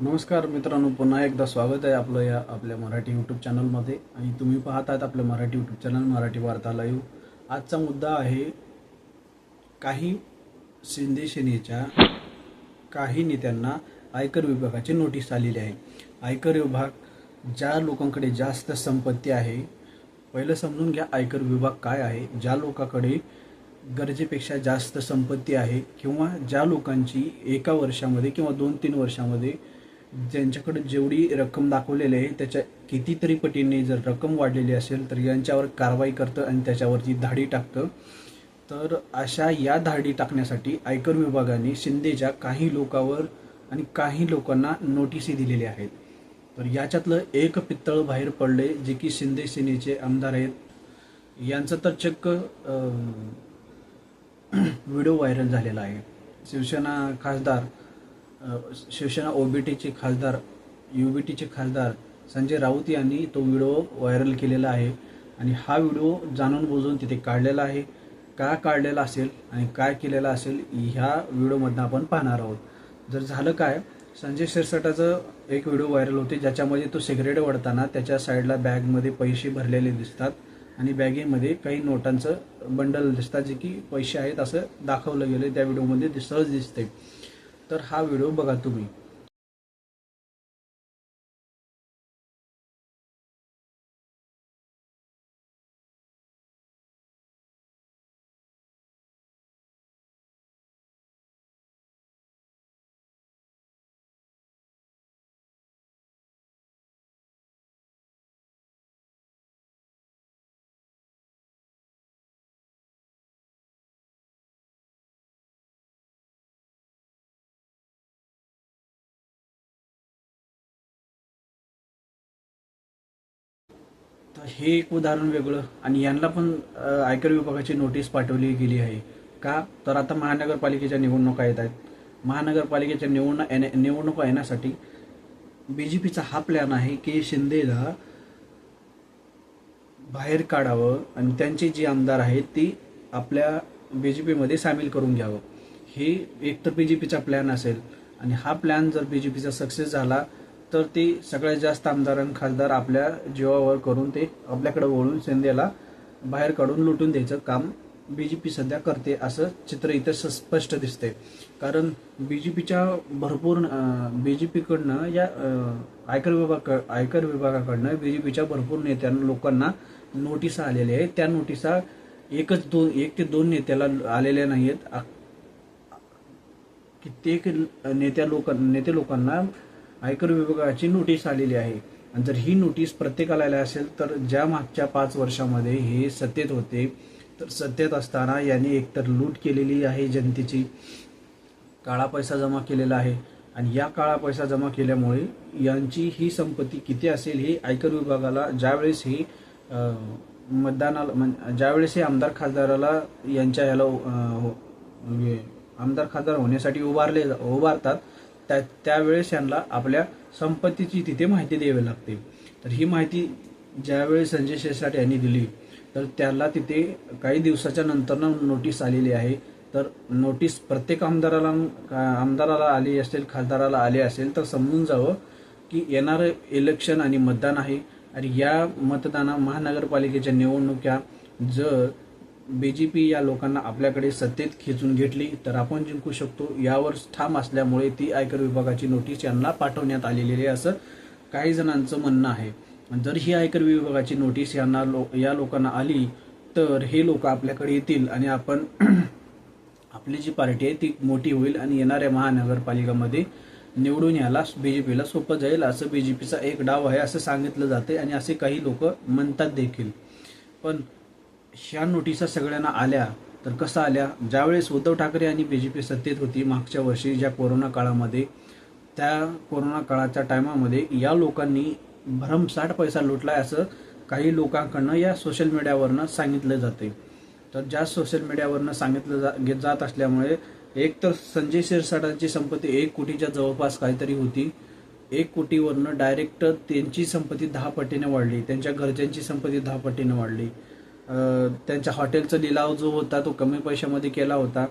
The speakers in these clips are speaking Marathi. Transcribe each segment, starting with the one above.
नमस्कार मित्रांनो पुन्हा एकदा स्वागत आहे आपलं या आपल्या मराठी यूट्यूब चॅनलमध्ये आणि तुम्ही पाहत आहात आपलं मराठी यूट्यूब चॅनल मराठी वार्ता लाईव्ह आजचा मुद्दा आहे काही शिंदे सेनेच्या काही नेत्यांना आयकर विभागाची नोटीस आलेली आहे. आयकर विभाग ज्या लोकांकडे जास्त संपत्ती आहे पहिलं समजून घ्या आयकर विभाग काय आहे. ज्या लोकांकडे गरजेपेक्षा जास्त संपत्ती आहे किंवा ज्या लोकांची एका वर्षामध्ये किंवा दोन तीन वर्षामध्ये ज्यांच्याकडे जेवढी रक्कम दाखवलेली आहे त्याच्या कितीतरी पटीने जर रक्कम वाढलेली असेल तर यांच्यावर कारवाई करतं आणि त्याच्यावरती धाडी टाकतं. तर अशा या धाडी टाकण्यासाठी आयकर विभागाने शिंदेच्या काही लोकांवर आणि काही लोकांना नोटिसी दिलेल्या आहेत. तर याच्यातलं एक पित्तळ बाहेर पडले जे की शिंदे सेनेचे आमदार आहेत. यांचं तर चक्क व्हिडिओ व्हायरल झालेला आहे. शिवसेना खासदार शिवसेना ओबीटीचे खासदार युबीटीचे खासदार संजय राऊत यांनी तो व्हिडिओ व्हायरल केलेला आहे. आणि हा व्हिडिओ जाणून बुजून तिथे काढलेला आहे. का काढलेला असेल आणि काय केलेला असेल ह्या व्हिडिओमधनं आपण पाहणार आहोत. जर झालं काय संजय शिरसाटाचं एक व्हिडिओ व्हायरल होते ज्याच्यामध्ये तो सिगरेट ओढताना त्याच्या साईडला बॅगमध्ये पैसे भरलेले दिसतात आणि बॅगेमध्ये काही नोटांचं बंडल दिसतात जे की पैसे आहेत असं दाखवलं गेलं त्या व्हिडिओमध्ये सहज दिसते तर हा व्हिडिओ बघा तुम्ही. तर हे एक उदाहरण वेगळं. आणि यांना पण आयकर विभागाची नोटीस पाठवली गेली आहे. का? तर आता महानगरपालिकेच्या निवडणुका येत आहेत. महानगरपालिकेच्या निवडणूक येण्या निवडणुका येण्यासाठी बी जे पीचा हा प्लॅन आहे की शिंदेला बाहेर काढावं आणि त्यांची जी आमदार आहेत ती आपल्या बी जे पीमध्ये सामील करून घ्यावं. हे एक तर बी जे पीचा प्लॅन असेल. आणि हा प्लॅन जर बी जे पीचा सक्सेस झाला तर ते सगळ्यात जास्त आमदार आणि खासदार आपल्या जीवावर करून ते आपल्याकडे वळून शिंदेला बाहेर काढून लुटून द्यायचं काम बी जे पी सध्या करते असं चित्र इथं स- स्पष्ट दिसते कारण बी जे पीच्या भरपूर बी जे पीकडनं या आयकर विभाग आयकर विभागाकडनं बी जे पीच्या भरपूर नेत्यांना लोकांना नोटिसा आलेल्या आहेत त्या नोटिसा एकच दोन एक ते दोन नेत्याला आलेल्या नाही आहेत कित्येक नेत्या लोक नेते लोकांना आयकर विभागाची नोटीस आलेली आहे. आणि जर ही नोटीस प्रत्येकाला आली असेल तर ज्या मागच्या पाच वर्षामध्ये हे सत्तेत होते तर सत्तेत असताना यांनी एकतर लूट केलेली आहे जनतेची काळा पैसा जमा केलेला आहे. आणि या काळा पैसा जमा केल्यामुळे यांची ही संपत्ती किती असेल हे आयकर विभागाला ज्यावेळेस ही मतदानाला म्हण- ज्यावेळेस हे आमदार खासदाराला यांच्या याला हो, म्हणजे आमदार खासदार होण्यासाठी उभारले उभारतात त्या त्यावेळेस यांना आपल्या संपत्तीची तिथे माहिती द्यावी लागते. तर ही माहिती ज्यावेळेस संजय शिरसाट यांनी दिली तर त्याला तिथे काही दिवसाच्या नंतरनं नोटीस आलेली आहे. तर नोटीस प्रत्येक आमदाराला आमदाराला आली असेल खासदाराला आली असेल तर समजून जावं की येणारं इलेक्शन आणि मतदान आहे. आणि या मतदाना महानगरपालिकेच्या निवडणुक्या जर बी जे पी या लोकांना आपल्याकडे सत्तेत खेचून घेतली तर आपण जिंकू शकतो. यावर ठाम असल्यामुळे ती आयकर विभागाची नोटीस यांना पाठवण्यात आलेली आहे असं काही जणांचं म्हणणं आहे. जर ही आयकर विभागाची नोटीस यांना लो या लोकांना आली तर हे लोक आपल्याकडे येतील आणि आपण आपली जी पार्टी आहे ती मोठी होईल आणि येणाऱ्या महानगरपालिकामध्ये निवडून यायला बीजेपीला सोपं जाईल असं बीजेपीचा एक डाव आहे असं सांगितलं जाते आणि असे काही लोक म्हणतात देखील. पण ह्या नोटिसा सगळ्यांना आल्या तर कसं आल्या? ज्यावेळेस उद्धव ठाकरे आणि बी जे पी सत्तेत होती मागच्या वर्षी ज्या कोरोना काळामध्ये त्या कोरोना काळाच्या टायमामध्ये या लोकांनी भरमसाठ पैसा लुटला असं काही लोकांकडनं या सोशल मीडियावरनं सांगितलं जाते. तर ज्या सोशल मीडियावरनं सांगितलं जा घेत जात असल्यामुळे एक तर संजय शिरसाटांची संपत्ती एक कोटीच्या जवळपास काहीतरी होती. एक कोटीवरनं डायरेक्ट त्यांची संपत्ती दहा पटीने वाढली त्यांच्या घरच्यांची संपत्ती दहा पटीने वाढली. त्यांच्या हॉटेलचा लिलाव जो होता तो कमी पैशामध्ये केला होता.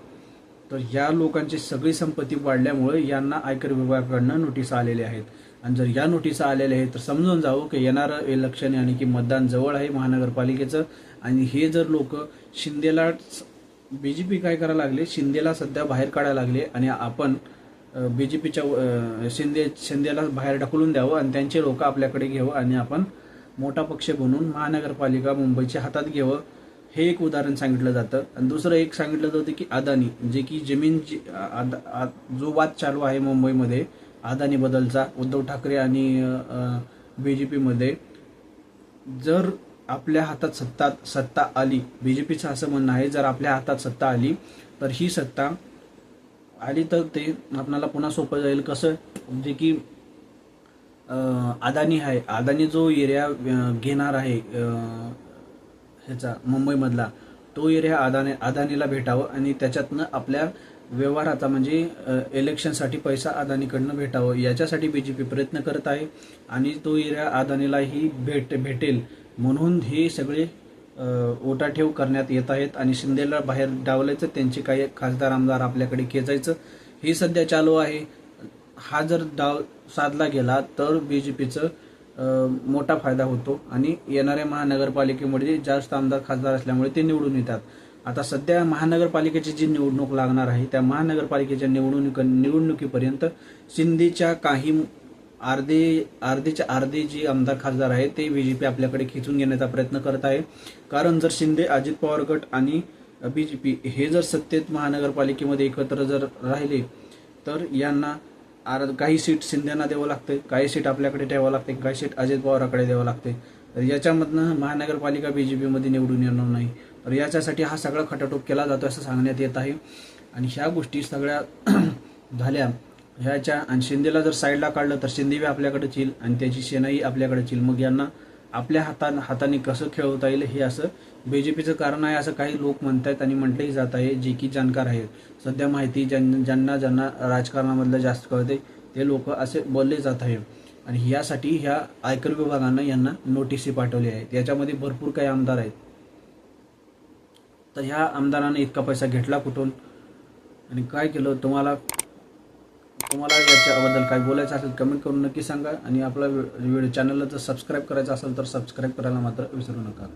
तर या लोकांची सगळी संपत्ती वाढल्यामुळे यांना आयकर विभागाकडनं नोटीस आलेल्या आहेत. आणि जर या नोटीस आलेल्या आहेत तर समजून जावं की येणारं इलेक्शन आणि की मतदान जवळ आहे महानगरपालिकेचं. आणि हे जर लोक शिंदेला बी जे पी काय करायला लागले? शिंदेला सध्या बाहेर काढायला लागले आणि आपण बी जे पीच्या शिंदे शिंदेला बाहेर ढकलून द्यावं आणि त्यांचे लोक आपल्याकडे घेऊ आणि आपण मोठा पक्ष बनवून महानगरपालिका मुंबईच्या हातात घ्यावं हे एक उदाहरण सांगितलं जातं. आणि दुसरं एक सांगितलं जातं की अदानी जे की जमीन जी आद- जो वाद चालू आहे मुंबईमध्ये अदानी बदलचा उद्धव ठाकरे आणि बी जे पीमध्ये जर आपल्या हातात सत्ता सत्ता आली बी जे पीचं असं म्हणणं आहे जर आपल्या हातात सत्ता आली तर ही सत्ता आली तर ते आपणाला पुन्हा सोपं जाईल. कसं? जे की अदानी आहे. अदानी जो एरिया घेणार आहे ह्याचा मुंबईमधला तो एरिया अदानी अदानीला भेटावं आणि त्याच्यातनं आपल्या व्यवहाराचा म्हणजे इलेक्शनसाठी पैसा अदानीकडनं भेटावं याच्यासाठी बी जे पी प्रयत्न करत आहे आणि तो एरिया अदानीलाही भेट भेटेल. म्हणून हे सगळे ओटाठेव करण्यात येत आहेत आणि शिंदेला बाहेर डावलायचं त्यांचे काही खासदार आमदार आपल्याकडे खेचायचं हे सध्या चालू आहे. हा जर डाव साधला गेला तर बी जे पीचं मोठा फायदा होतो आणि येणाऱ्या महानगरपालिकेमध्ये जास्त आमदार खासदार असल्यामुळे ते निवडून येतात. आता सध्या महानगरपालिकेची जी निवडणूक लागणार आहे त्या महानगरपालिकेच्या निवडणूक निवडणुकीपर्यंत शिंदेच्या काही अर्धे अर्धेच्या अर्धे जी आमदार खासदार आहेत ते बी जे पी आपल्याकडे खेचून घेण्याचा प्रयत्न करत आहे. कारण जर शिंदे अजित पवार गट आणि बी जे पी हे जर सत्तेत महानगरपालिकेमध्ये एकत्र जर राहिले तर यांना आर काही सीट शिंदेना द्यावं लागते काही सीट आपल्याकडे ठेवावं लागते काही सीट अजित पवाराकडे द्यावं लागते. तर याच्यामधनं महानगरपालिका बी जे पीमध्ये निवडून येणार नाही. तर याच्यासाठी हा सगळा खटाटोप केला जातो असं सांगण्यात येत आहे. आणि ह्या गोष्टी सगळ्या झाल्या. ह्याच्या आणि शिंदेला जर साईडला काढलं तर शिंदे बी आपल्याकडेच येईल आणि त्याची सेनाही आपल्याकडेच येईल. मग यांना आपल्या हाता हाताने कसं खेळवता येईल हे असं बीजेपीचं कारण आहे असं काही लोक म्हणतायत आणि म्हटलंही जात आहे जे की जाणकार आहेत. सध्या माहिती ज्यां ज्यांना ज्यांना राजकारणामधलं जास्त कळते ते लोक असे बोलले जात आहे. आणि यासाठी ह्या आयकर विभागानं यांना नोटीसी पाठवली आहेत याच्यामध्ये भरपूर काही आमदार आहेत. तर ह्या आमदाराने इतका पैसा घेतला कुठून? आणि काय केलं? तुम्हाला तुम्हाला याच्याबद्दल काय बोलायचं असेल कमेंट करून नक्की सांगा. आणि आपला व्हिडिओ चॅनलला जर सबस्क्राईब करायचं असेल तर सबस्क्राईब करायला मात्र विसरू नका.